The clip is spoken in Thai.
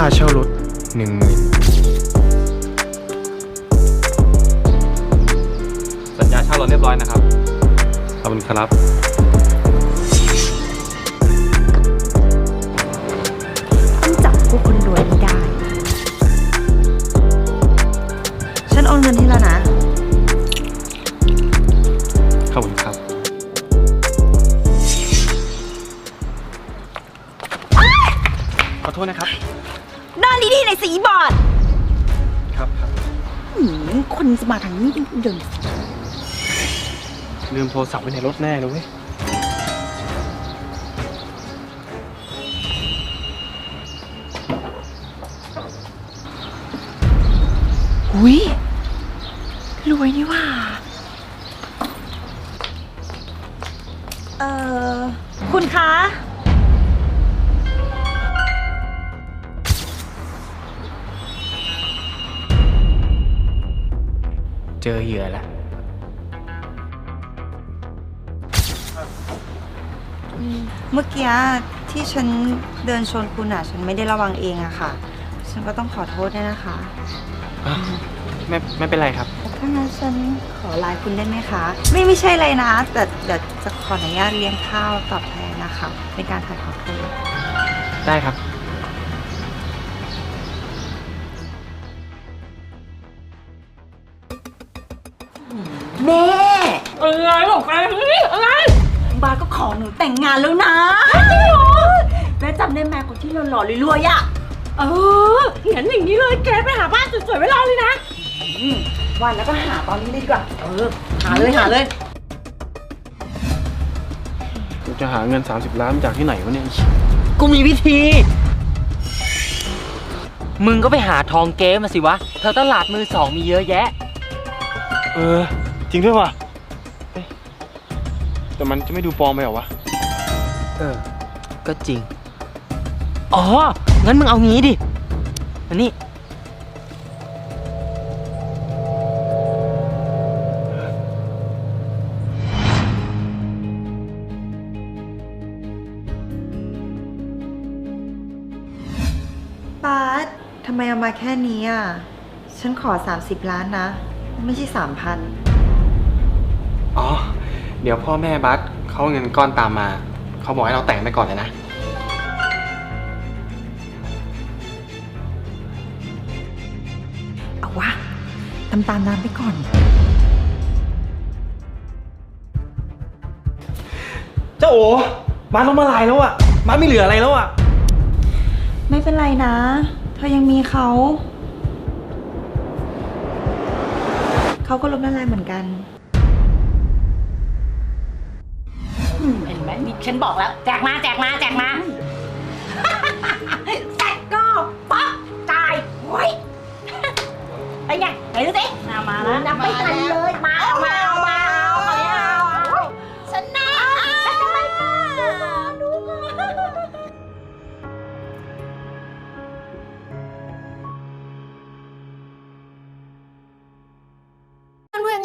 ค่าเช่ารถหนึ่งหมื่นสัญญาเช่ารถเรียบร้อยนะครับ ขอบคุณครับ ต้องจับพวกคนรวยให้ได้ ฉันโอนเงินให้แล้วนะ ขอบคุณครับ ขอโทษนะครับ นอนดีๆในอยสีบอดครับครับหืมคนจะมาทางนี้เดินลืมโทรศัพท์ไว้ในรถแน่เลยเว้ยอุ้ยรวยนี่ว่า เอ่อ คุณคะ เจอเหยื่อแล้วเมื่อกี้ที่ฉันเดินชนคุณอะ ฉันไม่ได้ระวังเองอะค่ะ ฉันก็ต้องขอโทษด้วยนะคะไม่ไม่เป็นไรครับ ถ้างั้นฉันขอไลน์คุณได้ไหมคะ ไม่ไม่ใช่เลยนะ แต่เดี๋ยวจะขออนุญาตเลี้ยงข้าวตอบแทนนะคะเป็นการถ่ายขอโทษได้ครับ แม่อะไรบอกอะไรอะไรบาสก็ขอหนูแต่งงานแล้วนะจริงเหรอแม่จำได้ไหมคนที่หล่อๆรวยๆอะเออเห็นอย่างนี้เลยแกไปหาบ้านสวยๆไว้รอเลยนะอืมวันแล้วก็หาตอนนี้เลยดีกว่าเออหาเลยหาเลยกูจะหาเงิน 30 ล้านมาจากที่ไหนวะเนี่ย กูมีวิธี มึงก็ไปหาทองเก๊มาสิวะ เธอตลาดมือสองมีเยอะแยะ เออ จริงด้วยว่ะเอ๊ะแต่มันจะไม่ดูปลอมไปเหรอวะ เออ ก็จริง อ๋อ งั้นมึงเอางี้ดิอันนี้บาสทำไมเอามาแค่นี้อะ ฉันขอ 30 ล้านนะ ไม่ใช่ 3,000 อ๋อ เดี๋ยวพ่อแม่บัสเขาเอาเงินก้อนตามมา เขาบอกให้เราแต่งไปก่อนเลยนะ เอาวะตามตามๆน้ำไปก่อน เจ้าโอบ้านล้มละลายแล้วอะบ้านไม่เหลืออะไรแล้วอะไม่เป็นไรนะ เธอยังมีเขา เขาก็ล้มละลายเหมือนกัน นี่ฉันบอกแล้ว แจกมาแจกมาแจกมา